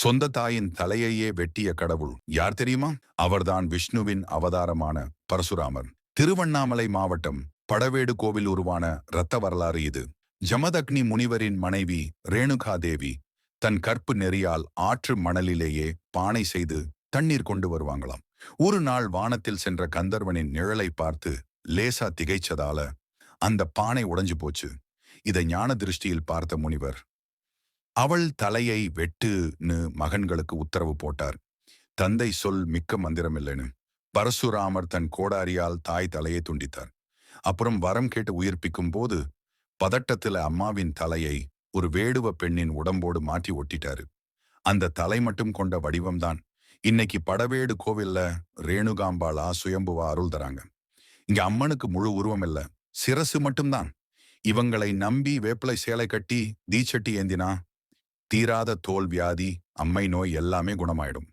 சொந்த தாயின் தலையையே வெட்டிய கடவுள் யார் தெரியுமா? அவர்தான் விஷ்ணுவின் அவதாரமான பரசுராமர். திருவண்ணாமலை மாவட்டம் படவேடு கோவில் உருவான இரத்த வரலாறு இது. ஜமதக்னி முனிவரின் மனைவி ரேணுகா தேவி தன் கற்பு நெறியால் ஆற்று மணலிலேயே பானை செய்து தண்ணீர் கொண்டு வருவாங்களாம். ஒரு நாள் வானத்தில் சென்ற கந்தர்வனின் நிழலை பார்த்து லேசா திகைச்சதால அந்த பானை உடைஞ்சு போச்சு. இதை ஞான திருஷ்டியில் பார்த்த முனிவர் அவள் தலையை வெட்டுன்னு மகன்களுக்கு உத்தரவு போட்டார். தந்தை சொல் மிக்க மந்திரம் இல்லைன்னு. பரசுராமர் தன் கோடாரியால் தாய் தலையை துண்டித்தார். அப்புறம் வரம் கேட்டு உயிர்ப்பிக்கும் போது பதட்டத்துல அம்மாவின் தலையை ஒரு வேடுவ பெண்ணின் உடம்போடு மாற்றி ஒட்டிட்டாரு. அந்த தலை மட்டும் கொண்ட வடிவம்தான். இன்னைக்கு படவேடு கோவில்ல ரேணுகாம்பாளா சுயம்புவா அருள் தராங்க. இங்க அம்மனுக்கு முழு உருவம் இல்ல. சிரசு மட்டும்தான். இவங்களை நம்பி வேப்பிலை சேலை கட்டி தீச்சட்டி ஏந்தினா தீராத தோல் வியாதி அம்மை நோய் எல்லாமே குணமாயிடும்.